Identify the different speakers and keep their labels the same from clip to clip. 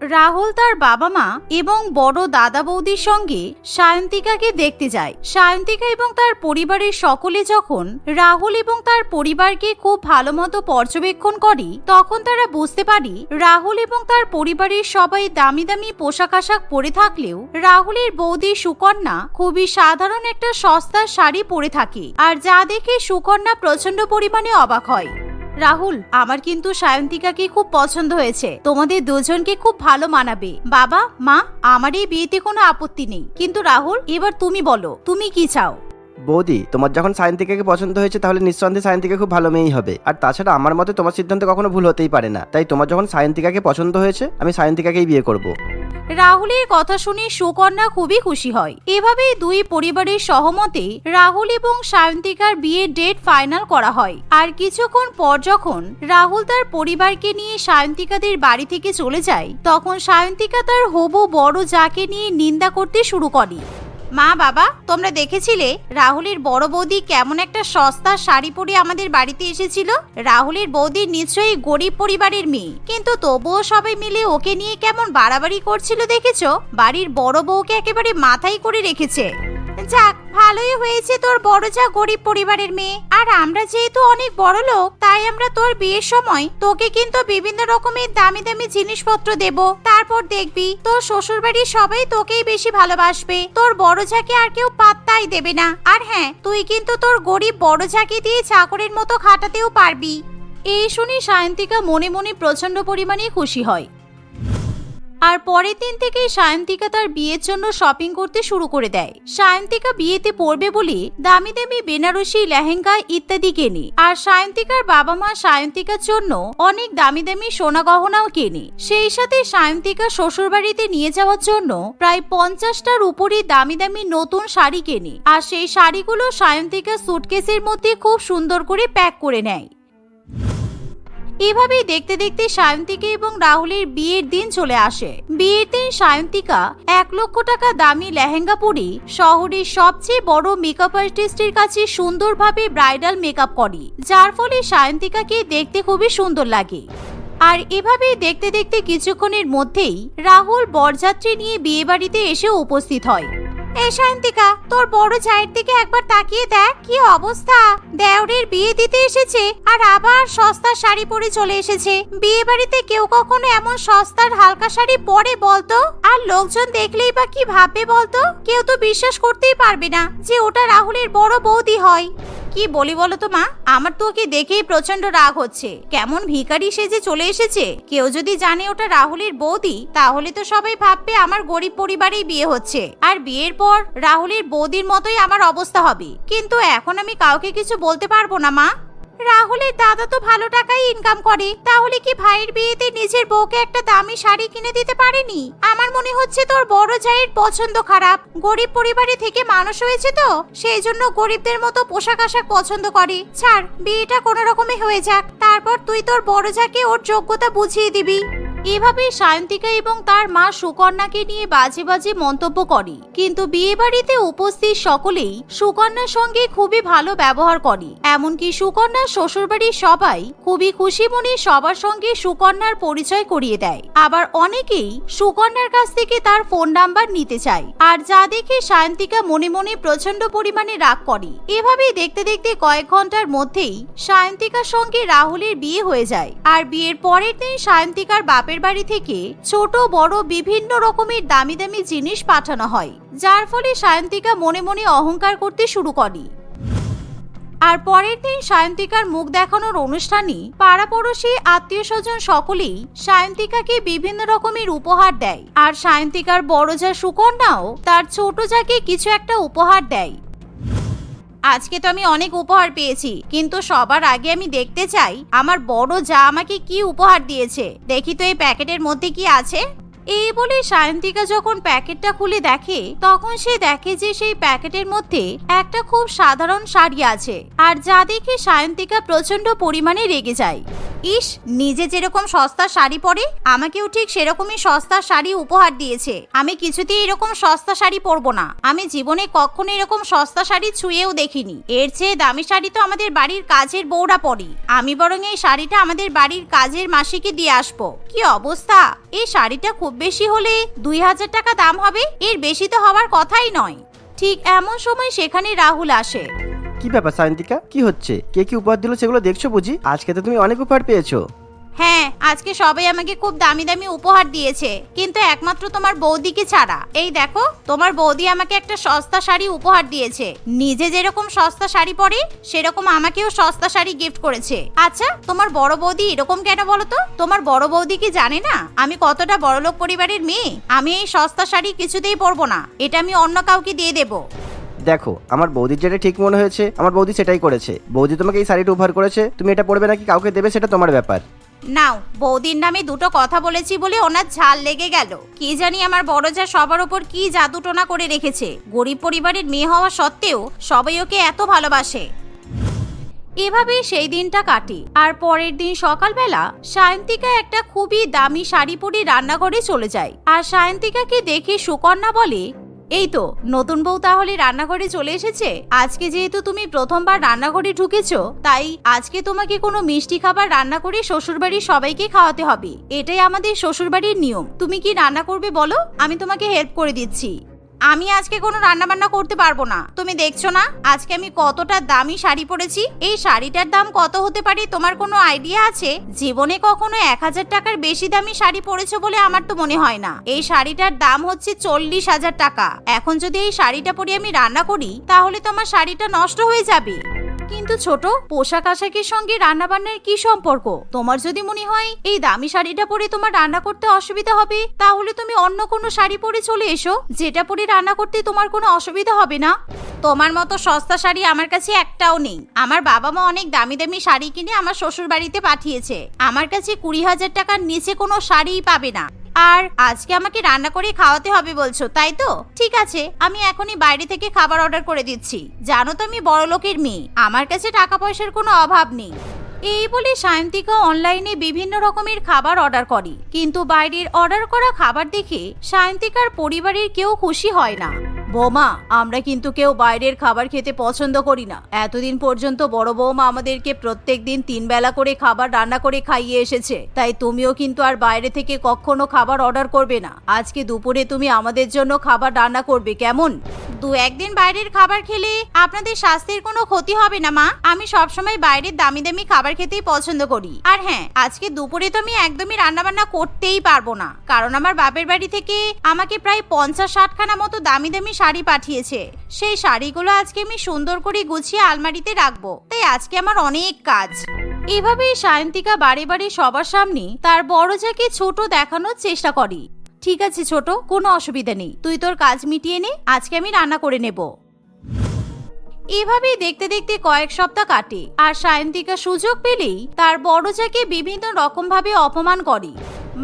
Speaker 1: রাহুল তার বাবা মা এবং বড় দাদা বৌদির সঙ্গে সায়ন্তিকাকে দেখতে যায়। সায়ন্তিকা এবং তার পরিবারের সকলে যখন রাহুল এবং তার পরিবারকে খুব ভালো মতো পর্যবেক্ষণ করে, তখন তারা বুঝতে পারি রাহুল এবং তার পরিবারের সবাই দামি দামি পোশাক আশাক পরে থাকলেও রাহুলের বৌদি সুকন্যা খুবই সাধারণ একটা সস্তার শাড়ি পরে থাকে। আর যা দেখে সুকন্যা প্রচণ্ড পরিমাণে অবাক হয়। রাহুল, আমার কিন্তু সায়ন্তিকাকে খুব পছন্দ হয়েছে। তোমাদের দুজনকে খুব ভালো মানাবে। বাবা, মা, আমার এই বিয়েতে কোনো আপত্তি নেই। কিন্তু রাহুল, এবার তুমি বলো, তুমি কি চাও?
Speaker 2: বৌদি, তোমার যখন সায়ন্তিকাকে পছন্দ হয়েছে, তাহলে নিঃসন্দেহে সায়ন্তিকা খুব ভালো মেয়েই হবে। আর তাছাড়া আমার মতে তোমার সিদ্ধান্ত কখনো ভুল হতেই পারে না। তাই তোমার যখন সায়ন্তিকাকে পছন্দ হয়েছে, আমি সায়ন্তিকাকেই বিয়ে করব।
Speaker 1: রাহুলের কথা শুনে সুকন্যা খুবই খুশি হয়। এভাবেই দুই পরিবারের সহমতে রাহুল এবং সায়ন্তিকার বিয়ের ডেট ফাইনাল করা হয়। আর কিছুক্ষণ পর যখন রাহুল তার পরিবারকে নিয়ে সায়ন্তিকাদের বাড়ি থেকে চলে যায়, তখন সায়ন্তিকা তার হবু বড় যাকে নিয়ে নিন্দা করতে শুরু করে। মা বাবা, তোমরা দেখেছিলে রাহুলের বড় বৌদি কেমন একটা সস্তা শাড়ি পরে আমাদের বাড়িতে এসেছিল? রাহুলের বৌদি নিশ্চয়ই গরিব পরিবারের মেয়ে। কিন্তু তবুও সবাই মিলে ওকে নিয়ে কেমন বাড়াবাড়ি করছিল দেখেছ? বাড়ির বড় বউকে একেবারে মাথায় করে রেখেছে। যাক, ভালোই হয়েছে তোর বড় যা গরিব পরিবারের মেয়ে। আর আমরা যেহেতু অনেক বড় লোক, তাই আমরা তোর বিয়ের সময় তোকে কিন্তু বিভিন্ন রকমের দামি দামি জিনিসপত্র দেব। তারপর দেখবি, তোর শ্বশুর বাড়ির সবাই তোকেই বেশি ভালোবাসবে। তোর বড় ঝাঁকে আর কেউ পাত্তাই দেবে না। আর হ্যাঁ তুই কিন্তু তোর গরিব বড় ঝাঁকে দিয়ে চাকরের মতো খাটাতেও পারবি। এই শুনে সায়ন্তিকা মনে মনে প্রচণ্ড পরিমাণে খুশি হয়। আর পরের দিন থেকেই সায়ন্তিকা তার বিয়ের জন্য শপিং করতে শুরু করে দেয়। সায়ন্তিকা বিয়েতে পড়বে বলে দামি দামি বেনারসি, লেহেঙ্গা ইত্যাদি কেনে। আর সায়ন্তিকার বাবা মা সায়ন্তিকার জন্য অনেক দামি দামি সোনা গহনাও কেনে। সেই সাথে সায়ন্তিকা শ্বশুরবাড়িতে নিয়ে যাওয়ার জন্য প্রায় পঞ্চাশটার উপরে দামি দামি নতুন শাড়ি কেনে। আর সেই শাড়িগুলো সায়ন্তিকা সুটকেসের মধ্যে খুব সুন্দর করে প্যাক করে নেয়। এভাবেই দেখতে দেখতে সায়ন্তিকা এবং রাহুলের বিয়ের দিন চলে আসে। বিয়ের দিন সায়ন্তিকা এক লক্ষ টাকা দামি লেহেঙ্গা পরে শহরের সবচেয়ে বড় মেকআপ আর্টিস্টের কাছে সুন্দরভাবে ব্রাইডাল মেকআপ করে, যার ফলে সায়ন্তিকাকে দেখতে খুবই সুন্দর লাগে। আর এভাবে দেখতে দেখতে কিছুক্ষণের মধ্যেই রাহুল বরযাত্রী নিয়ে বিয়ে বাড়িতে এসে উপস্থিত হয়। এই শান্তিকা, তোর বড় চায়ের দিকে একবার তাকিয়ে দেখ কি অবস্থা। দেওরের বিয়ে দিতে এসেছে আর আবার সস্তা শাড়ি পরে চলে এসেছে। বিয়ে বাড়িতে কেউ কখনো এমন সস্তার হালকা শাড়ি পরে বলতো? আর লোকজন দেখলেই বা কি ভাববে বলতো? কেউ তো বিশ্বাস করতেই পারবে না যে ওটা রাহুলের বড় বৌদি হয়। কি বলি বলো তো মা? আমার তো ওকে দেখেই প্রচণ্ড রাগ হচ্ছে। কেমন ভিখারি যে চলে এসেছে? কেউ যদি জানে ওটা রাহুলের বৌদি, তাহলে তো সবাই ভাববে আমার গরিব পরিবারেই বিয়ে হচ্ছে। আর বিয়ের পর রাহুলের বৌদির মতোই আমার অবস্থা হবে। কিন্তু এখন আমি কাউকে কিছু বলতে পারব না মা। রাহুলের দাদা তো ভালো টাকাই ইনকাম করে। তাহলে কি ভাইয়ের বিয়েতে নিজের বউকে একটা দামি শাড়ি কিনে দিতে পারেনি? আমার মনে হচ্ছে তোর বড় জায়ের পছন্দ খারাপ। গরিব পরিবারে থেকে মানুষ হয়েছে তো, সেই জন্য গরিবদের মতো পোশাক আশাক পছন্দ করে। ছাড়, বিয়েটা কোনো রকমে হয়ে যাক। তারপর তুই তোর বড় যাকে ওর যোগ্যতা বুঝিয়ে দিবি। এভাবে সায়ন্তিকা এবং তার মা সুকন্যাকে নিয়ে বাজে বাজে মন্তব্য করে। কিন্তু বিয়ে বাড়িতে উপস্থিত সকলেই সুকন্যার সঙ্গে খুবই ভালো ব্যবহার করে। এমনকি সুকন্যার শ্বশুরবাড়ির সবাই খুবই খুশি মনে সবার সঙ্গে সুকন্যার পরিচয় করিয়ে দেয়। আবার অনেকেই সুকন্যার কাছ থেকে তার ফোন নাম্বার নিতে চায়। আর যা দেখে সায়ন্তিকা মনে মনে প্রচণ্ড পরিমাণে রাগ করে। এভাবেই দেখতে দেখতে কয়েক ঘণ্টার মধ্যেই সায়ন্তিকার সঙ্গে রাহুলের বিয়ে হয়ে যায়। আর বিয়ের পরের দিন সায়ন্তিকার বাপের বাড়ি থেকে ছোট, বড় বিভিন্ন রকমের দামি দামি জিনিস পাঠানো হয়, যার ফলে সায়ন্তিকা মনে মনে অহংকার করতে শুরু করে। আর পরের দিন সায়ন্তিকার মুখ দেখানোর অনুষ্ঠানে পাড়াপড়শি আত্মীয় স্বজন সকলেই সায়ন্তিকাকে বিভিন্ন রকমের উপহার দেয়। আর সায়ন্তিকার বড় যা সুকন্যাও তার ছোট যাকে কিছু একটা উপহার দেয়। আজকে তো আমি অনেক উপহার পেয়েছি, কিন্তু সবার আগে আমি দেখতে চাই আমার বড় যা আমাকে কি উপহার দিয়েছে। দেখি তো এই প্যাকেটের মধ্যে কি আছে? এই বলে সায়ন্তিকা যখন প্যাকেটটা খুলে দেখে, তখন সে দেখে যে সেই প্যাকেটের মধ্যে একটা খুব সাধারণ শাড়ি আছে, আর যা দেখে সায়ন্তিকা প্রচণ্ড পরিমাণে রেগে যায়। ইস নিজে যেরকম সস্তা শাড়ি পরে, আমাকেও ঠিক সেরকমই সস্তা শাড়ি উপহার দিয়েছে। আমি কিছুতেই এরকম সস্তা শাড়ি পরবো না। আমি জীবনে কখনো এরকম সস্তা শাড়ি ছুঁয়েও দেখিনি। এর চেয়ে দামি শাড়ি তো আমাদের বাড়ির কাজের বউরা পরি। আমি বরং এই শাড়িটা আমাদের বাড়ির কাজের মাসিকে দিয়ে আসব। কি অবস্থা? এই শাড়িটা খুব বেশি হলে দুই হাজার টাকা দাম হবে? এর বেশি তো হওয়ার কথাই নয়। ঠিক এমন সময় সেখানে রাহুল আসে।
Speaker 2: কি ব্যাপার সায়ন্তিকা? কি হচ্ছে? কে কি উপহার দিল সেগুলো দেখছ বুঝি? আজকে তো তুমি অনেক উপহার পেয়েছ।
Speaker 1: হ্যাঁ আজকে সবাই আমাকে খুব দামি দামি উপহার দিয়েছে, কিন্তু একমাত্র তোমার বৌদিকে ছাড়া। এই দেখো, তোমার বৌদি আমাকে একটা সস্তা শাড়ি উপহার দিয়েছে। নিজে যেরকম সস্তা শাড়ি পরে, সেরকম আমাকেও সস্তা শাড়ি গিফট করেছে। আচ্ছা তোমার বড় বৌদি এরকম কেন বলো তো? তোমার বড় বৌদি কি জানে না? আমি কতটা বড়লোক পরিবারের মেয়ে? আমি এই সস্তা শাড়ি কিছুতেই পরবো না। এটা আমি অন্য কাউকে দিয়ে দেবো।
Speaker 2: দেখো, আমার বৌদির যেটা ঠিক মনে হয়েছে, আমার বৌদি সেটাই করেছে। বৌদি তোমাকে এই শাড়িটা উপহার করেছে, তুমি এটা পরবে নাকি কাউকে দেবে সেটা তোমার ব্যাপার।
Speaker 1: নাও, বৌদির নামে দুটো কথা বলেছি বলে ওনার ঝাল লেগে গেল। কি জানি আমার বড় যা সবার ওপর কি জাদুটোনা করে রেখেছে। গরিব পরিবারের মেয়ে হওয়া সত্ত্বেও সবাই ওকে এত ভালোবাসে। এভাবেই সেই দিনটা কাটে। আর পরের দিন সকালবেলা সায়ন্তিকা একটা খুবই দামি শাড়ি পরে রান্নাঘরে চলে যায়। আর সায়ন্তিকাকে দেখে সুকন্যা বলে এই তো, নতুন বউ তাহলে রান্নাঘরে চলে এসেছে? আজকে যেহেতু তুমি প্রথমবার রান্নাঘরে ঢুকেছো, তাই আজকে তোমাকে কোনো মিষ্টি খাবার রান্না করে শ্বশুরবাড়ির সবাইকে খাওয়াতে হবে। এটাই আমাদের শ্বশুরবাড়ির নিয়ম। তুমি কি রান্না করবে বলো? আমি তোমাকে হেল্প করে দিচ্ছি। আমি আজকে কোনো রান্না বান্না করতে পারব না। তুমি দেখছ না? আজকে আমি কতটা দামি শাড়ি পরেছি। এই শাড়িটার দাম কত হতে পারে তোমার কোনো আইডিয়া আছে? জীবনে কখনো এক হাজার টাকার বেশি দামি শাড়ি পরেছো বলে আমার তো মনে হয় না। এই শাড়িটার দাম হচ্ছে চল্লিশ হাজার টাকা। এখন যদি এই শাড়িটা পরে আমি রান্না করি, তাহলে তো আমার শাড়িটা নষ্ট হয়ে যাবে। কিন্তু ছোট, পোশাক আশাকের সঙ্গে রান্না বান্নার কি সম্পর্ক? তোমার যদি মনে হয়, এই দামি শাড়িটা পরে তোমার রান্না করতে অসুবিধা হবে, তাহলে তুমি অন্য কোনো শাড়ি পরে চলে এসো, যেটা পরে রান্না করতে তোমার কোনো অসুবিধা হবে না। তোমার মতো সস্তা শাড়ি আমার কাছে একটাও নেই। আমার বাবা মা অনেক দামি দামি শাড়ি কিনে আমার শ্বশুর বাড়িতে পাঠিয়েছে। আমার কাছে কুড়ি হাজার টাকার নিচে কোনো শাড়িই পাবে না। আর আজকে আমাকে রান্না করে খাওয়াতে হবে বলছো, তাই তো? ঠিক আছে, আমি এখনই বাইরে থেকে খাবার অর্ডার করে দিচ্ছি। জানো তো আমি বড় লোকের মেয়ে, আমার কাছে টাকা পয়সার কোনো অভাব নেই। এই বলে সায়ন্তিকা অনলাইনে বিভিন্ন রকমের খাবার অর্ডার করে। কিন্তু বাইরের অর্ডার করা খাবার দেখে সায়ন্তিকার পরিবারের কেউ খুশি হয় না। বৌমা, আমরা কিন্তু কেউ বাইরের খাবার খেতে পছন্দ করি না। এতদিন পর্যন্ত বড় বৌমা আমাদেরকে প্রত্যেক দিন তিন বেলা করে খাবার রান্না করে খাইয়ে এসেছে। তাই তুমিও কিন্তু আর বাইরে থেকে কখনো খাবার অর্ডার করবে না। আজকে দুপুরে তুমি আমাদের জন্য খাবার রান্না করবে, কেমন? দু একদিন বাইরের খাবার খেলে আপনাদের স্বাস্থ্যের কোনো ক্ষতি হবে না, মা। আমি সবসময় বাইরের দামি দামি খাবার খেতেই পছন্দ করি। আর হ্যাঁ আজকে দুপুরে তো আমি একদমই রান্না বান্না করতেই পারব না। কারণ আমার বাপের বাড়ি থেকে আমাকে প্রায় পঞ্চাশ ষাটখানা মতো দামি দামি শাড়ি পাঠিয়েছে। সেই শাড়িগুলো আজকে আমি সুন্দর করে গুছিয়ে আলমারিতে রাখব। তাই আজকে আমার অনেক কাজ। এভাবেই সায়ন্তিকা বাড়ি বাড়ি সবার সামনে তার বড় যাকে ছোট দেখানোর চেষ্টা করে। ঠিক আছে ছোট, কোনো অসুবিধা নেই। তুই তোর কাজ মিটিয়ে নে, আজকে আমি রান্না করে নেব। এভাবেই দেখতে দেখতে কয়েক সপ্তাহ কাটে। আর সায়ন্তিকা সুযোগ পেলেই তার বড় যাকে বিভিন্ন রকম ভাবে অপমান করে।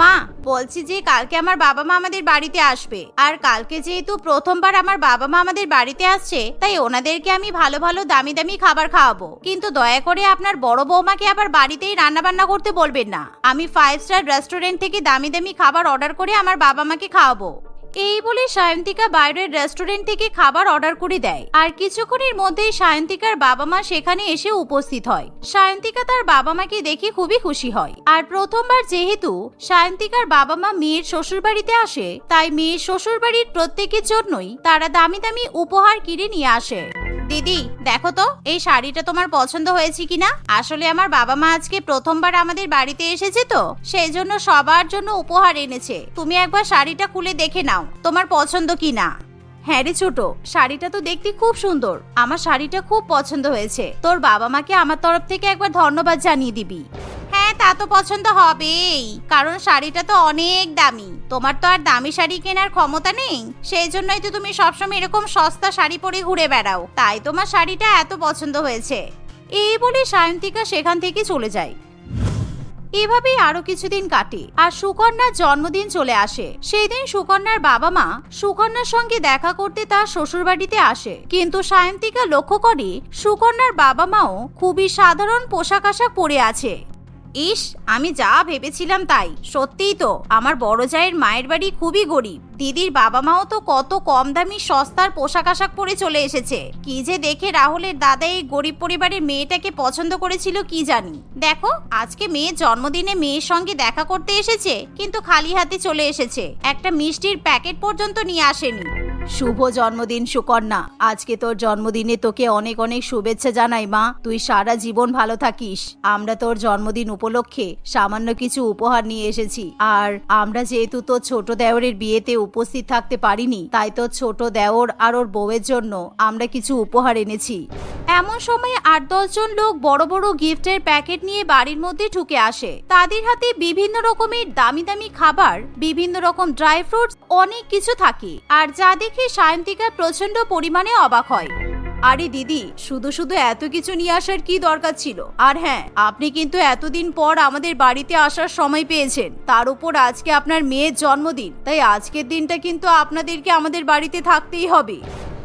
Speaker 1: মা, বলছি যে কালকে আমার বাবা মা আমাদের বাড়িতে আসবে। আর কালকে যেহেতু প্রথমবার আমার বাবা মা আমাদের বাড়িতে আসছে, তাই ওনাদেরকে আমি ভালো ভালো দামি দামি খাবার খাওয়াবো। কিন্তু দয়া করে আপনার বড় বৌমাকে আবার বাড়িতেই রান্না বান্না করতে বলবেন না। আমি ফাইভ স্টার রেস্টুরেন্ট থেকে দামি দামি খাবার অর্ডার করে আমার বাবা মাকে খাওয়াবো। এই বলে সায়ন্তিকা বাইরের রেস্টুরেন্ট থেকে খাবার অর্ডার করে দেয়। আর কিছুক্ষণের মধ্যেই সায়ন্তিকার বাবা মা সেখানে এসে উপস্থিত হয়। সায়ন্তিকা তার বাবা মাকে দেখে খুবই খুশি হয়। আর প্রথমবার যেহেতু সায়ন্তিকার বাবা মা মেয়ের শ্বশুর বাড়িতে আসে, তাই মেয়ের শ্বশুর বাড়ির প্রত্যেকের জন্যই তারা দামি দামি উপহার কিনে নিয়ে আসে। দিদি, দেখো তো, এই শাড়িটা তোমার পছন্দ হয়েছে কিনা? আসলে আমার বাবা মা আজকে প্রথমবার আমাদের বাড়িতে এসেছে তো, সেই জন্য সবার জন্য উপহার এনেছে। তুমি একবার শাড়িটা খুলে দেখে নাও। তোমার পছন্দ কিনা? হ্যাঁ রে ছোট, শাড়িটা তো দেখতে খুব সুন্দর। আমার শাড়িটা খুব পছন্দ হয়েছে। তোর বাবা মাকে আমার তরফ থেকে একবার ধন্যবাদ জানিয়ে দিবি। হ্যাঁ তা তো পছন্দ হবেই, কারণ শাড়িটা তো অনেক দামি। তোমার তো আর দামি শাড়ি কেনার ক্ষমতা নেই। সেই জন্যই তো তুমি সবসময় এরকম সস্তা শাড়ি পরে ঘুরে বেড়াও। তাই তোমার শাড়িটা এত পছন্দ হয়েছে। এই বলে সায়ন্তিকা সেখান থেকে চলে যায়। এভাবেই আরও কিছুদিন কাটে আর সুকন্যার জন্মদিন চলে আসে। সেই দিন সুকন্যার বাবা মা সুকন্যার সঙ্গে দেখা করতে তার শ্বশুরবাড়িতে আসে। কিন্তু সায়ন্তিকা লক্ষ্য করে সুকন্যার বাবা মাও খুবই সাধারণ পোশাক আশাক পরে আছে। ইস, আমি যা ভেবেছিলাম তাই। সত্যিই তো, আমার বড় জায়ের মায়ের বাড়ি খুবই গরিব। দিদির বাবা মাও তো কত কম দামি সস্তার পোশাক আশাক পরে চলে এসেছে। কি যে দেখে রাহুলের দাদা এই গরিব পরিবারের মেয়েটাকে পছন্দ করেছিল কি জানি। দেখো, আজকে মেয়ের জন্মদিনে মেয়ের সঙ্গে দেখা করতে এসেছে, কিন্তু খালি হাতে চলে এসেছে। একটা মিষ্টির প্যাকেট পর্যন্ত নিয়ে আসেনি। শুভ জন্মদিন, সুকন্যা। আজকে তোর জন্মদিনে তোকে অনেক অনেক শুভেচ্ছা জানাই, মা। তুই সারা জীবন ভালো থাকিস। আমরা তোর জন্মদিন উপলক্ষে সামান্য কিছু উপহার নিয়ে এসেছি। আর আমরা যেহেতু তোর ছোট দেওরের বিয়েতে উপস্থিত থাকতে পারিনি, তাই তোর ছোট দেওর আর ওর বউয়ের জন্য আমরা কিছু উপহার এনেছি। এমন সময় আট দশজন লোক বড় বড় গিফটের প্যাকেট নিয়ে বাড়ির মধ্যে ঢুকে আসে। তাদের হাতে বিভিন্ন রকমের দামি দামি খাবার, বিভিন্ন রকম ড্রাই ফ্রুটস, অনেক কিছু থাকে। আর যা দেখে সায়ন্তিকা প্রচণ্ড পরিমাণে অবাক হয়। আরে দিদি, শুধু শুধু এত কিছু নিয়ে আসার কি দরকার ছিল? আর হ্যাঁ আপনি কিন্তু এতদিন পর আমাদের বাড়িতে আসার সময় পেয়েছেন। তার উপর আজকে আপনার মেয়ের জন্মদিন, তাই আজকের দিনটা কিন্তু আপনাদেরকে আমাদের বাড়িতে থাকতেই হবে।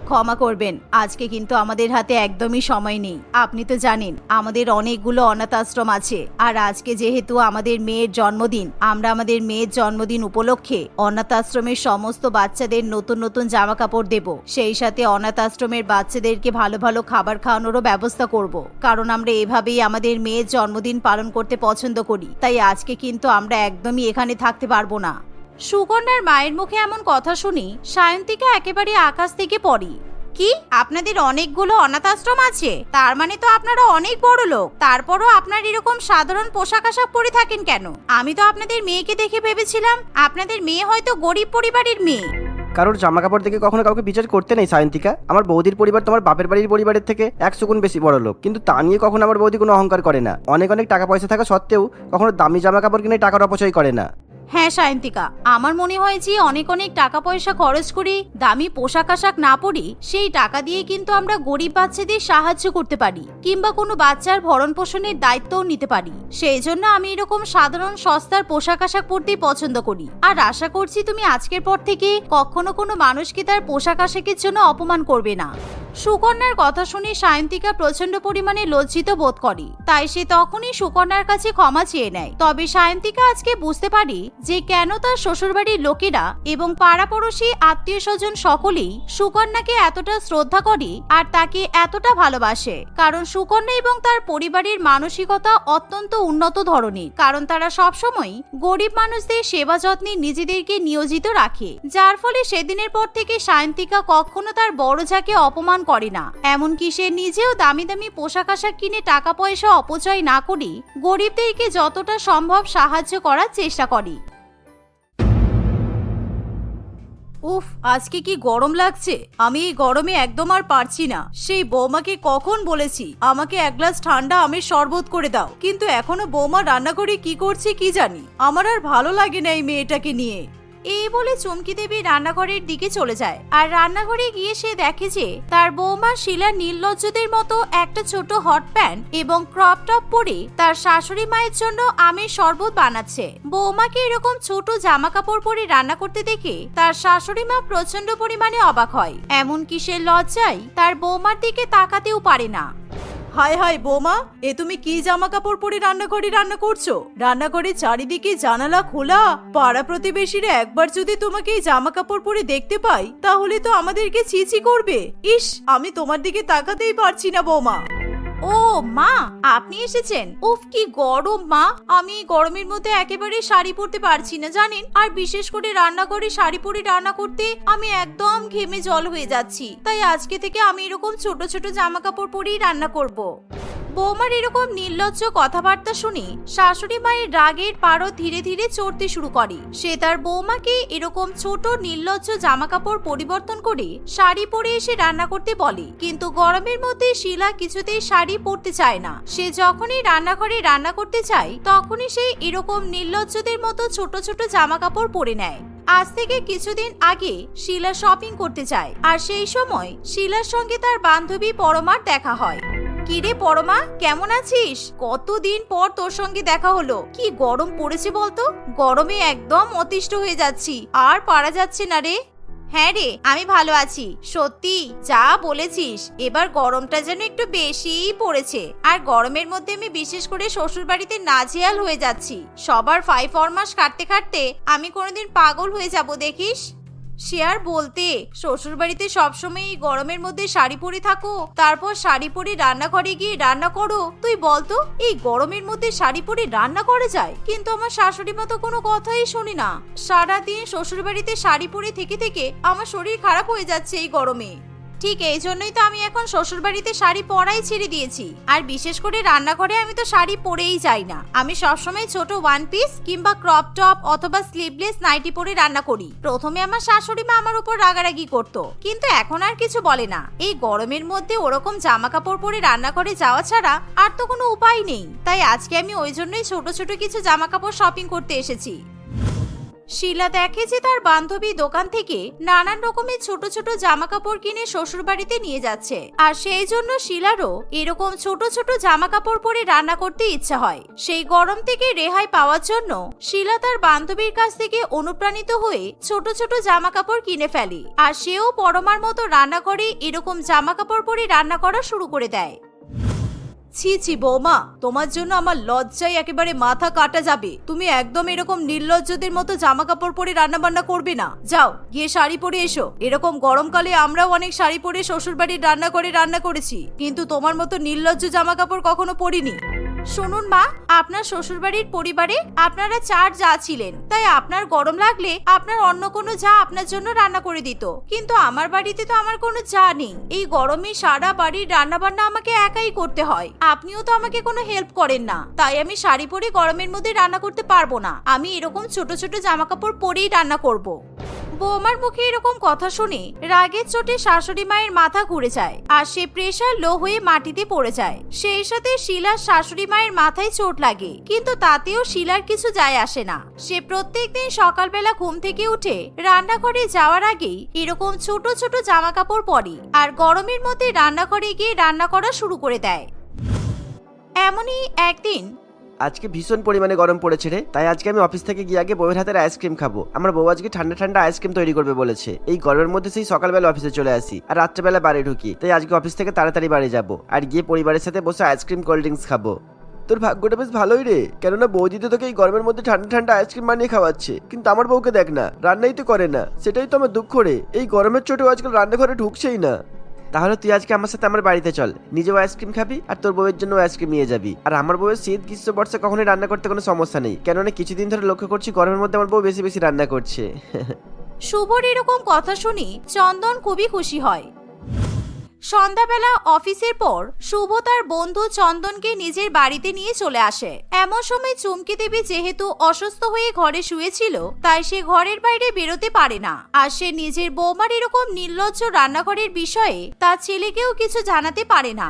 Speaker 1: ক্ষমা করবেন। আজকে কিন্তু আমাদের হাতে একদমই সময় নেই। আপনি তো জানেন, আমাদের অনেকগুলো অনাথ আশ্রম আছে। আর আজকে যেহেতু আমাদের মেয়ের জন্মদিন, আমরা আমাদের মেয়ের জন্মদিন উপলক্ষে অনাথ আশ্রমের সমস্ত বাচ্চাদের নতুন নতুন জামা কাপড় দেব। সেই সাথে অনাথ আশ্রমের বাচ্চাদেরকে ভালো ভালো খাবার খাওয়ানোরও ব্যবস্থা করব। কারণ আমরা এভাবেই আমাদের মেয়ের জন্মদিন পালন করতে পছন্দ করি। তাই আজকে কিন্তু আমরা একদমই এখানে থাকতে পারব না। সুকন্যার মায়ের মুখে এমন কথা শুনি সায়ন্তিকা একেবারে আকাশ থেকে পড়ি। কি? আপনাদের অনেকগুলো অনাথ আশ্রম আছে? তার মানে তো আপনারা অনেক বড় লোক। তারপরও আপনার এরকম সাধারণ পোশাক আশাক পরে থাকেন কেন? আমি তো আপনাদের মেয়েকে দেখে ভেবেছিলাম, আপনাদের মেয়ে হয়তো গরিব পরিবারের মেয়ে।
Speaker 2: কারোর জামা কাপড় দেখে কখনো কাউকে বিচার করতে নেই সায়ন্তিকা। আমার বৌদির পরিবার তোমার বাপের বাড়ির পরিবারের থেকে একশো গুণ বেশি বড় লোক। কিন্তু তা নিয়ে কখনো আমার বৌদি কোনো অহংকার করে না। অনেক অনেক টাকা পয়সা থাকা সত্ত্বেও কখনো দামি জামা কাপড় কিনে টাকার অপচয় করে না।
Speaker 1: হ্যাঁ সায়ন্তিকা, আমার মনে হয় যে অনেক অনেক টাকা পয়সা খরচ করে, দামি পোশাক আশাক না পরি, সেই টাকা দিয়ে কিন্তু আমরা গরিব বাচ্চাদের সাহায্য করতে পারি, কিংবা কোনো বাচ্চার ভরণ পোষণের দায়িত্বও নিতে পারি। সেই জন্য আমি এরকম সাধারণ সস্তার পোশাক আশাক পরতেই পছন্দ করি। আর আশা করছি তুমি আজকের পর থেকে কখনো কোনো মানুষকে তার পোশাক আশাকের জন্য অপমান করবে না। সুকন্যার কথা শুনে সায়ন্তিকা প্রচণ্ড পরিমাণে লজ্জিত বোধ করে। তাই সে তখনই সুকন্যার কাছে ক্ষমা চেয়ে নেয়। তবে সায়ন্তিকা আজকে বুঝতে পারি যে কেন তার শ্বশুরবাড়ির লোকেরা এবং পাড়াপড়শি আত্মীয় স্বজন সকলেই সুকন্যাকে এতটা শ্রদ্ধা করে আর তাকে এতটা ভালোবাসে। কারণ সুকন্যা এবং তার পরিবারের মানসিকতা অত্যন্ত উন্নত ধরনের। কারণ তারা সবসময় গরিব মানুষদের সেবা যত্নে নিজেদেরকে নিয়োজিত রাখে। যার ফলে সেদিনের পর থেকে সায়ন্তিকা কখনো তার বড় যাকে অপমান করে না। এমনকি সে নিজেও দামি দামি পোশাক আশাক কিনে টাকা পয়সা অপচয় না করে গরিবদেরকে যতটা সম্ভব সাহায্য করার চেষ্টা করে। উফ, আজকে কি গরম লাগছে? আমি এই গরমে একদম আর পারছি না। সেই বৌমাকে কখন বলেছি? আমাকে এক গ্লাস ঠান্ডা আমি শরবত করে দাও। কিন্তু এখনও বৌমা রান্না করে কি করছে কি জানি? আমার আর ভালো লাগে না এই মেয়েটাকে নিয়ে। এই বলে চমকি দেবী রান্নাঘরের দিকে চলে যায়। আর রান্নাঘরে গিয়ে সে দেখে যে, তার বৌমা শিলা নির্লজ্জদের মতো একটা ছোট হট প্যান্ট এবং ক্রপ টপ পরে তার শাশুড়ি মায়ের জন্য আমের শরবত বানাচ্ছে। বৌমাকে এরকম ছোট জামা কাপড় পরে রান্না করতে দেখে তার শাশুড়ি মা প্রচণ্ড পরিমাণে অবাক হয়। এমনকি সে লজ্জায় তার বৌমার দিকে তাকাতেও পারে না। হায় হায় বোমা, এ তুমি কি জামা কাপড় পরে রান্নাঘরে রান্না করছ? রান্নাঘরে চারিদিকে জানালা খোলা। পাড়া প্রতিবেশীরা একবার যদি তোমাকে এই জামা কাপড় পরে দেখতে পাই তাহলে তো আমাদেরকে ছিছি করবে। ইস, আমি তোমার দিকে তাকাতেই পারছি না বৌমা। ও, মা, আপনি এসেছেন। উফ, কি গরম, মা। আমি গরমের মধ্যে একেবারে শাড়ি পরতে পারছি না, জানেন? আর বিশেষ করে রান্নাঘরে শাড়ি পরে রান্না করতে আমি একদম ঘেমে জল হয়ে যাচ্ছি। তাই আজকে থেকে আমি এরকম ছোট ছোট জামা কাপড় পরেই রান্না করব। বৌমার এরকম নির্লজ্জ কথাবার্তা শুনে শাশুড়ি মায়ের রাগের পারো ধীরে ধীরে চড়তে শুরু করে। সে তার বৌমাকে এরকম ছোট নির্লজ্জ জামা কাপড় পরিবর্তন করে শাড়ি পরে এসে রান্না করতে বলে। কিন্তু গরমের মধ্যে শিলা কিছুতেই শাড়ি পরতে চায় না। সে যখনই রান্নাঘরে রান্না করতে চায় তখনই সে এরকম নির্লজ্জদের মতো ছোট ছোট জামা কাপড় পরে নেয়। আজ থেকে কিছুদিন আগে শিলা শপিং করতে যায়। আর সেই সময় শিলার সঙ্গে তার বান্ধবী পরমার দেখা হয়। কিরে পরমা? কেমন আছিস? কতদিন পর তোর সঙ্গে দেখা হলো। কি গরম পড়েছে বলতো? গরমে একদম অতিষ্ঠ হয়ে যাচ্ছি। আর পারা যাচ্ছে না রে। হ্যাঁ রে, আমি ভালো আছি। সত্যি, যা বলেছিস, এবার গরমটা যেন একটু বেশিই পড়েছে। আর গরমের মধ্যে আমি বিশেষ করে শ্বশুর বাড়িতে নাজেহাল হয়ে যাচ্ছি। সবার ফাই ফরমাস কাটতে কাটতে আমি কোনোদিন পাগল হয়ে যাব দেখিস? সে আর বলতে শ্বশুর বাড়িতে সবসময় গরমের মধ্যে শাড়ি পরে থাকো, তারপর শাড়ি পরে রান্নাঘরে গিয়ে রান্না করো। তুই বলতো এই গরমের মধ্যে শাড়ি পরে রান্না করা যায়? কিন্তু আমার শাশুড়ি মতো কোনো কথাই শুনি না। সারাদিন শ্বশুর বাড়িতে শাড়ি পরে থেকে থেকে আমার শরীর খারাপ হয়ে যাচ্ছে এই গরমে। ঠিক এই জন্যই তো আমি এখন শ্বশুর বাড়িতে শাড়ি পরাই ছেড়ে দিয়েছি। আর বিশেষ করে রান্নাঘরে আমি তো শাড়ি পরেই যাই না। আমি সবসময় ছোট ওয়ান পিস কিংবা ক্রপ টপ অথবা স্লিভলেস নাইটি পরে রান্না করি। প্রথমে আমার শাশুড়ি মা আমার উপর রাগারাগি করতো। কিন্তু এখন আর কিছু বলে না। এই গরমের মধ্যে ওরকম জামা কাপড় পরে রান্নাঘরে যাওয়া ছাড়া আর তো কোনো উপায় নেই। তাই আজকে আমি ওই জন্যই ছোট ছোট কিছু জামা কাপড় শপিং করতে এসেছি। শিলা দেখে যে তার বান্ধবী দোকান থেকে নানান রকমের ছোট ছোট জামা কাপড় কিনে শ্বশুর বাড়িতে নিয়ে যাচ্ছে। আর সেই জন্য শিলারও এরকম ছোট ছোট জামা কাপড় পরে রান্না করতে ইচ্ছা হয়। সেই গরম থেকে রেহাই পাওয়ার জন্য শিলা তার বান্ধবীর কাছ থেকে অনুপ্রাণিত হয়ে ছোট ছোট জামা কাপড় কিনে ফেলে। আর সেও পরমার মতো রান্না করে এরকম জামা কাপড় পরে রান্না করা শুরু করে দেয়। ছি ছি, বৌমা, তোমার জন্য আমার লজ্জায় একেবারে মাথা কাটা যাবে। তুমি একদম এরকম নির্লজ্জদের মতো জামা কাপড় পরে রান্না বান্না করবে না। যাও, গিয়ে শাড়ি পরে এসো। এরকম গরমকালে আমরাও অনেক শাড়ি পরে শ্বশুর বাড়ির রান্না করে রান্না করেছি। কিন্তু তোমার মতো নির্লজ্জ জামা কাপড় কখনো পরিনি। শুনুন মা, আপনার শ্বশুরবাড়ির পরিবারে আপনারা চার যা ছিলেন। তাই আপনার গরম লাগলে আপনার অন্য কোনো যা আপনার জন্য রান্না করে দিত। কিন্তু আমার বাড়িতে তো আমার কোনো যা নেই। এই গরমে সারা বাড়ির রান্না বান্না আমাকে একাই করতে হয়। আপনিও তো আমাকে কোনো হেল্প করেন না। তাই আমি শাড়ি পরে গরমের মধ্যে রান্না করতে পারব না। আমি এরকম ছোট ছোট জামা কাপড় পরেই রান্না করব। বৌমার মুখে এরকম কথা শুনে রাগের চোটে শাশুড়ি মায়ের মাথা ঘুরে যায় আর সে প্রেশার লো হয়ে মাটিতে পড়ে যায়। সেই সাথে শিলার শাশুড়ি মায়ের মাথায় চোট লাগে, কিন্তু তাতেও শিলার কিছু যায় আসে না। সে প্রত্যেক দিন সকালবেলা ঘুম থেকে উঠে রান্নাঘরে যাওয়ার আগেই এরকম ছোট ছোট জামা কাপড় পরে আর গরমের মধ্যে রান্নাঘরে গিয়ে রান্না করা শুরু করে দেয়। এমনই একদিন।
Speaker 2: আজকে ভীষণ পরিমাণে গরম পড়েছে রে। তাই আজকে আমি অফিস থেকে গিয়ে আগে বউয়ের হাতের আইসক্রিম খাব। আমার বউ আজকে ঠান্ডা ঠান্ডা আইসক্রিম তৈরি করবে বলেছে। এই গরমের মধ্যে সেই সকালবেলা অফিসে চলে আসি আর রাত্রেবেলা বাড়ি ঢুকি। তাই আজকে অফিস থেকে তাড়াতাড়ি বাড়ি যাব আর গিয়ে পরিবারের সাথে বসে আইসক্রিম কোল্ড ড্রিঙ্কস খাব। তোর ভাগ্যটা বেশ ভালোই রে। কেননা বৌদি তো তোকে এই গরমের মধ্যে ঠান্ডা ঠান্ডা আইসক্রিম বানিয়ে খাওয়াচ্ছে। কিন্তু আমার বউকে দেখ না, রান্নাই তো করে না। সেটাই তো আমার দুঃখ রে। এই গরমের চোটেও আজকাল রান্নাঘরে ঢুকছেই না। তাহলে তুই আজকে আমার সাথে আমার বাড়িতে চল। নিজেও আইসক্রিম খাবি আর তোর বউয়ের জন্য আইসক্রিম নিয়ে যাবি। আর আমার বউয়ের শীত, গ্রীষ্ম, বর্ষা কখনই রান্না করতে কোনো সমস্যা নেই। কেননা কিছুদিন ধরে লক্ষ্য করছি গরমের মধ্যে আমার বউ বেশি বেশি রান্না করছে।
Speaker 1: শুভর এরকম কথা শুনি চন্দন খুবই খুশি হয়। সন্ধ্যাবেলা অফিসের পর শুভ তার বন্ধু চন্দনকে নিজের বাড়িতে নিয়ে চলে আসে। এমন সময় চুমকি দেবী যেহেতু অসুস্থ হয়ে ঘরে শুয়েছিল তাই সে ঘরের বাইরে বেরোতে পারে না। আর সে নিজের বৌমার এরকম নির্লজ্জ রান্নাঘরের বিষয়ে তার ছেলেকেও কিছু জানাতে পারে না।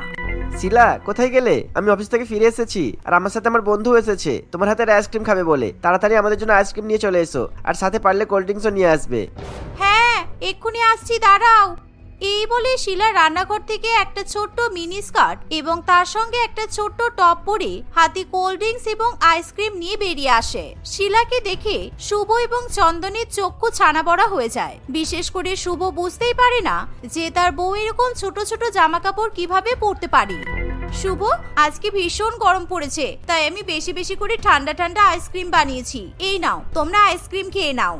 Speaker 2: শিলা কোথায় গেলে? আমি অফিস থেকে ফিরে এসেছি আর আমার সাথে আমার বন্ধু এসেছে। তোমার হাতের আইসক্রিম খাবে বলে। তাড়াতাড়ি আমাদের জন্য আইসক্রিম নিয়ে চলে এসো আর সাথে পারলে কোল্ড ড্রিঙ্কসও নিয়ে আসবে।
Speaker 1: হ্যাঁ এক্ষুনি আসছি দাঁড়াও। এই বলে শিলা রান্নাঘর থেকে একটা ছোট্ট মিনি স্কার্ট এবং তার সঙ্গে একটা ছোট্ট টপ পরে হাতে কোল্ড ড্রিঙ্কস এবং আইসক্রিম নিয়ে বেরিয়ে আসে। শিলাকে দেখে শুভ এবং চন্দনের চক্ষু ছানা বড়া হয়ে যায়। বিশেষ করে শুভ বুঝতেই পারে না যে তার বউ এরকম ছোট ছোট জামা কাপড় কীভাবে পরতে পারে। শুভ, আজকে ভীষণ গরম পড়েছে, তাই আমি বেশি বেশি করে ঠান্ডা ঠান্ডা আইসক্রিম বানিয়েছি। এই নাও, তোমরা আইসক্রিম খেয়ে নাও।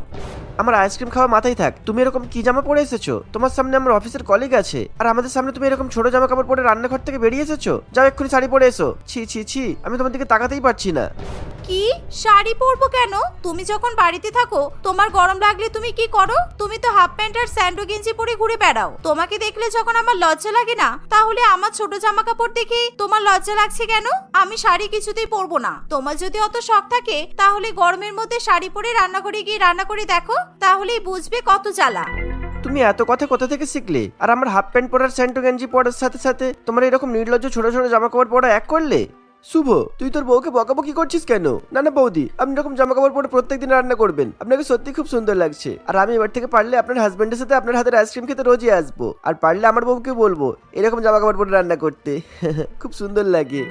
Speaker 2: আমার আইসক্রিম খাওয়া মাথায় থাক। তুমি এরকম কি জামা পরে এসেছ? তোমার সামনে আমার অফিসের কলিগ আছে। আর আমাদের সামনে তুমি এরকম ছোট জামা কাপড় পরে রান্নাঘর থেকে বেরিয়ে এসেছ? যাও এক্ষুনি শাড়ি পরে এসো। ছি ছি ছি, আমি তোমার দিকে তাকাতেই পারছি না।
Speaker 1: কি? শাড়ি পরবো কেন? তুমি যখন বাড়িতে থাকো, তোমার গরম লাগলে তুমি কি করো? তুমি তো হাফ প্যান্ট আর স্যান্ডো গেঞ্জি পরে ঘুরে বেড়াও। তোমাকে দেখলে যখন আমার লজ্জা লাগে না, তাহলে আমার ছোট জামা কাপড় দেখে তোমার লজ্জা লাগছে কেন? আমি শাড়ি কিছুতেই পরবো না। তোমার যদি অত শখ থাকে, তাহলে গরমের মধ্যে শাড়ি পরে রান্নাঘরে গিয়ে রান্না করে দেখো, তাহলেই বুঝবে কত জ্বালা।
Speaker 2: তুমি এত কথা কোথা থেকে শিখলে? আর আমার হাফ প্যান্ট পরার স্যান্টো গেঞ্জি পরার সাথে সাথে তোমার এরকম নির্লজ্জ ছোট ছোট জামা কাপড় পরা এক করলে? শুভ, তুই তোর বউকে বকাবকি করছিস কেন? না না, বৌদি, আপনি এরকম জামা কাপড় পরে প্রত্যেকদিন রান্না করবেন। আপনাকে সত্যি খুব সুন্দর লাগছে। আর আমি এবার থেকে পারলে আপনার হাজবেন্ডের সাথে আপনার হাতের আইসক্রিম খেতে রোজই আসব। আর পারলে আমার বউকে বলব, এরকম জামা কাপড় পরে রান্না করতে। খুব সুন্দর লাগে।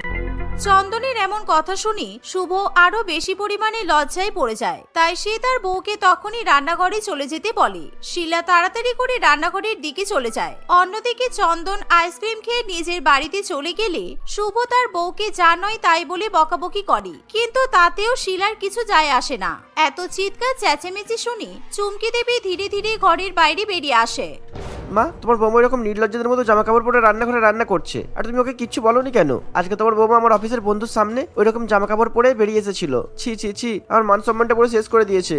Speaker 1: চন্দনের এমন কথা শুনি শুভ আরও বেশি পরিমাণে লজ্জায় পড়ে যায়। তাই সে তার বউকে তখনই রান্নাঘরে চলে যেতে বলে। শিলা তাড়াতাড়ি করে রান্নাঘরের দিকে চলে যায়। অন্যদিকে চন্দন আইসক্রিম খেয়ে নিজের বাড়িতে চলে গেলে শুভ তার বউকে যা নয় তাই বলে বকাবকি করে। কিন্তু তাতেও শিলার কিছু যায় আসে না। এত চিৎকার, চেঁচেমেচি শুনি চুমকি দেবী ধীরে ধীরে ঘরের বাইরে বেরিয়ে আসে।
Speaker 2: মা, তোমার বৌমা এরকম নির্লজ্জদের মতো জামা কাপড় পরে রান্নাঘরে রান্না করছে। আর তুমি ওকে কিচ্ছু বলনি কেন? আজকে তোমার বৌমা আমার অফিসের বন্ধুর সামনে ওইরকম জামা কাপড় পরে বেরিয়ে এসেছিল। ছি ছি ছি, আমার মান সম্মানটা পুরো শেষ করে দিয়েছে।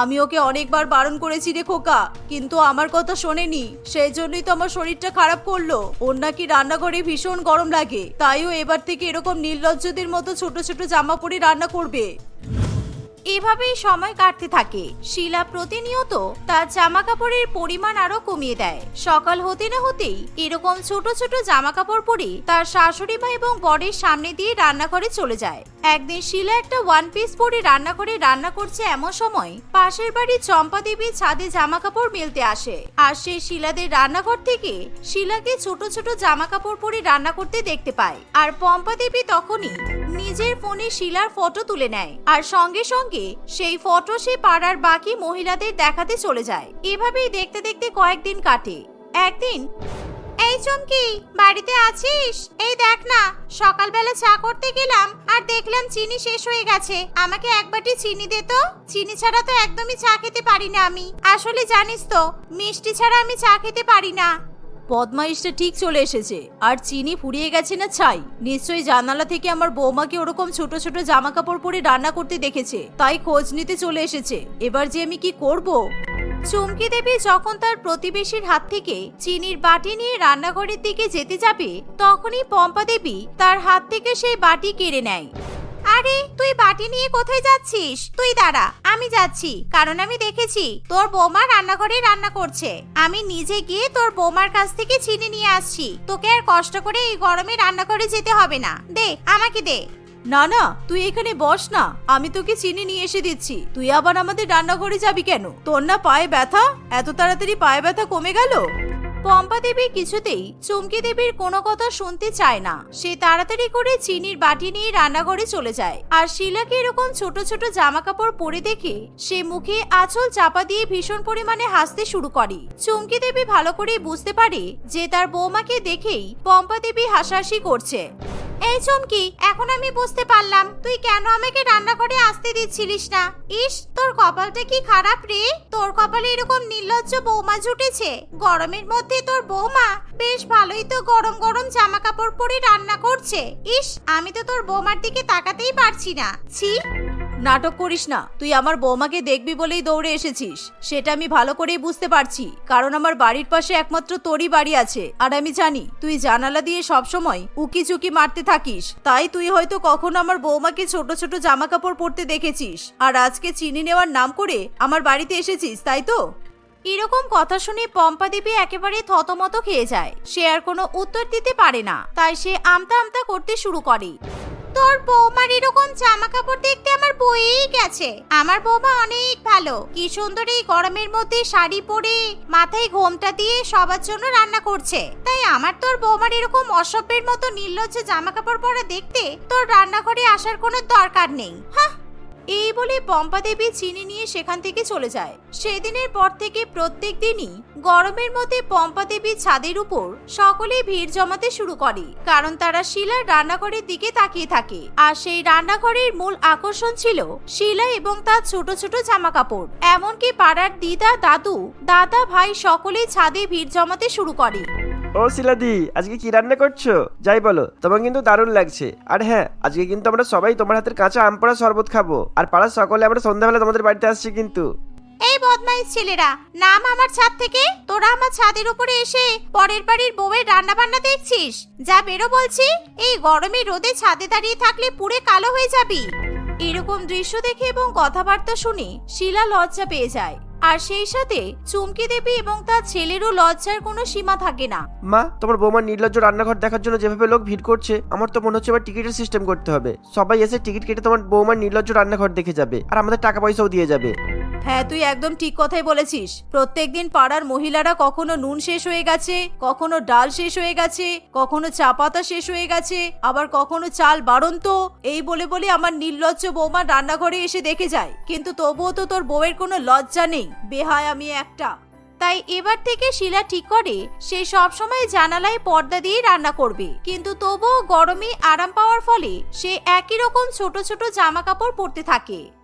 Speaker 1: আমি ওকে অনেকবার বারণ করেছি রে খোকা, কিন্তু আমার কথা শোনেনি। সেই জন্যই তো আমার শরীরটা খারাপ করল। ওর নাকি রান্নাঘরে ভীষণ গরম লাগে, তাইও এবার থেকে এরকম নির্লজ্জদের মতো ছোট ছোট জামা পরে রান্না করবে। এভাবেই সময় কাটতে থাকে। শিলা প্রতিনিয়ত তার জামা কাপড়ের পরিমাণ আরও কমিয়ে দেয়। সকাল হতে না হতেই এরকম ছোট ছোট জামা কাপড় পরে তার শাশুড়ি মা এবং বরের সামনে দিয়ে রান্নাঘরে চলে যায়। একদিন শিলা একটা ওয়ান পিস পরে রান্নাঘরে রান্না করছে এমন সময় পাশের বাড়ি চম্পা দেবী ছাদে জামা কাপড় মেলতে আসে। আর সে শিলাদের রান্নাঘর থেকে শিলাকে ছোট ছোট জামা কাপড় পরে রান্না করতে দেখতে পায়। আর পম্পা দেবী তখনই নিজের ফোনে শিলার ফটো তুলে নেয়। আর সঙ্গে সঙ্গে সেই ফটো সে পাড়ার বাকি মহিলাদের দেখাতে চলে যায়। এভাবেই দেখতে দেখতে কয়েকদিন কাটে। একদিন, এই চমকি, বাড়িতে আছিস? এই দেখ না, সকালবেলা চা করতে গেলাম আর দেখলাম চিনি শেষ হয়ে গেছে। আমাকে এক বাটি চিনি দে তো। চিনি ছাড়া তো একদমই চা খেতে পারি না আমি। আসলে জানিস তো, মিষ্টি ছাড়া আমি চা খেতে পারি না। বদমাইশটা ঠিক চলে এসেছে। আর চিনি ফুরিয়ে গেছে না ছাই? নিশ্চয়ই জানালা থেকে আমার বৌমাকে ওরকম ছোট ছোট জামা কাপড় পরে রান্না করতে দেখেছে। তাই খোঁজ নিতে চলে এসেছে। এবার যে আমি কি করব? চুমকি দেবী যখন তার প্রতিবেশীর হাত থেকে চিনির বাটি নিয়ে রান্নাঘরের দিকে যেতে যাবে, তখনই পম্পা দেবী তার হাত থেকে সেই বাটি কেড়ে নেয়। আরে, তুই বাটি নিয়ে কোথায় যাচ্ছিস? তুই দাঁড়া, আমি যাচ্ছি, কারণ আমি দেখেছি তোর বৌমা রান্নাঘরে রান্না করছে। আমি নিজে গিয়ে তোর বৌমার কাছ থেকে চিনি নিয়ে আসছি। তোকে আর কষ্ট করে এই গরমে রান্নাঘরে যেতে হবে না। দে, আমাকে দে। না না, তুই এখানে বস না। আমি তোকে চিনি নিয়ে এসে দিচ্ছি। তুই আবার আমাদের রান্নাঘরে যাবি কেন? তোর না পায়ে ব্যথা? এত তাড়াতাড়ি পায়ে ব্যথা কমে গেল? পম্পা দেবী কিছুতেই চুমকি দেবীর কোনো কথা শুনতে চায় না। সে তাড়াতাড়ি করে চিনির বাটি নিয়ে রান্নাঘরে চলে যায়। আর শিলাকে এরকম ছোট ছোট জামা কাপড় পরে দেখে সে মুখে আঁচল চাপা দিয়ে ভীষণ পরিমাণে হাসতে শুরু করে। চুমকি দেবী ভালো করেই বুঝতে পারে যে তার বৌমাকে দেখেই পম্পা দেবী হাসাহাসি করছে। এই চমকি, এখন আমি বুঝতে পারলাম, তুই কেন আমাকে রান্নাঘরে আসতে দিচ্ছিলিস না? ইস, তোর কপালটা কি খারাপ রে? তোর কপালে এরকম নির্লজ্জ বৌমা জুটেছে, গরমের মধ্যে তোর বৌমা? বেশ ভালোই তো গরম গরম জামা কাপড় পরে রান্না করছে। ইস, আমি তো তোর বৌমার দিকে তাকাতেই পারছি না। ছি। নাটক করিস না, তুই আমার বৌমাকে দেখবি বলেই দৌড়ে এসেছিস। সেটা আমি ভালো করেই বুঝতে পারছি, কারণ আমার বাড়ির পাশে একমাত্র তোরই বাড়ি আছে। আর আমি জানি, তুই জানালা দিয়ে সবসময় উকি চুকি মারতে থাকিস। তাই তুই হয়তো কখনো আমার বৌমাকে ছোট ছোট জামা কাপড় পরতে দেখেছিস। আর আজকে চিনি নেওয়ার নাম করে আমার বাড়িতে এসেছিস, তাই তো? এরকম কথা শুনে পম্পা দেবী একেবারে থতমত খেয়ে যায়। সে আর কোনো উত্তর দিতে পারে না, তাই সে আমতা আমতা করতে শুরু করে। তোর বৌমার এরকম জামা কাপড় দেখতে আমার বইয়েই গেছে। আমার বৌমা অনেক ভালো। কি সুন্দর এই গরমের মধ্যে শাড়ি পরে মাথায় ঘোমটা দিয়ে সবার জন্য রান্না করছে। তাই আমার তোর বৌমার এরকম অসভ্যের মতো নির্লজ্জ জামা কাপড় পরা দেখতে তোর রান্নাঘরে আসার কোনো দরকার নেই। এই বলে পম্পা দেবী চিনি নিয়ে সেখান থেকে চলে যায়। সেদিনের পর থেকে প্রত্যেক দিনই গরমের মধ্যে পম্পা দেবীর ছাদের উপর সকলে ভিড় জমাতে শুরু করে, কারণ তারা শিলার রান্নাঘরের দিকে তাকিয়ে থাকে। আর সেই রান্নাঘরের মূল আকর্ষণ ছিল শিলা এবং তার ছোট ছোট জামা কাপড় এমনকি পাড়ার দিদা, দাদু, দাদা ভাই সকলেই ছাদে ভিড় জমাতে শুরু করে।
Speaker 2: ও শিলাদি, আজকে কি রান্না করছ? যাই বলো, তোমার কিন্তু দারুণ লাগছে। আর হ্যাঁ আজকে কিন্তু আমরা সবাই তোমার হাতের কাঁচা আম পড়া শরবত খাব। আর পাড়ার সকলে আমরা সন্ধ্যাবেলা তোমাদের বাড়িতে আসছি কিন্তু।
Speaker 1: এই বদমাইশ ছেলেরা, নাম আমার ছাদ থেকে? তোরা আমার ছাদের উপরে এসে পরের বাড়ির বউয়ের রান্না বান্না দেখছিস? যা বেরো বলছি, এই গরমে রোদে ছাদে দাঁড়িয়ে থাকলে পুড়ে কালো হয়ে যাবি। এরকম দৃশ্য দেখে এবং কথাবার্তা শুনে শিলা লজ্জা পেয়ে যায়। আর সেই সাথে চুমকি দেবী এবং তার ছেলেরও লজ্জার কোনো সীমা থাকে না।
Speaker 2: মা, তোমার বৌমার নির্লজ্জ রান্নাঘর দেখার জন্য যেভাবে লোক ভিড় করছে, আমার তো মনে হচ্ছে এবার টিকিটের সিস্টেম করতে হবে। সবাই এসে টিকিট কেটে তোমার বৌমার নির্লজ্জ রান্নাঘর দেখে যাবে, আর আমাদের টাকা পয়সাও দিয়ে যাবে।
Speaker 1: হ্যাঁ তুই একদম ঠিক কথাই বলেছিস। প্রত্যেকদিন পাড়ার মহিলারা কখনো নুন শেষ হয়ে গেছে, কখনো ডাল শেষ হয়ে গেছে, কখনো চা পাতা শেষ হয়ে গেছে, আবার কখনো চাল বাড়ন্ত। এই বলে বলে আমার নির্লজ্জ বৌমা রান্নাঘরে এসে দেখে যায়। কিন্তু তবুও তো তোর বউয়ের কোনো লজ্জা নেই। বেহায় আমি একটা। তাই এবার থেকে শিলা ঠিক করে, সে সব সময় জানালায় পর্দা দিয়ে রান্না করবে। কিন্তু তবুও গরমে আরাম পাওয়ার ফলে সে একই রকম ছোট ছোট জামা কাপড় পরতে থাকে।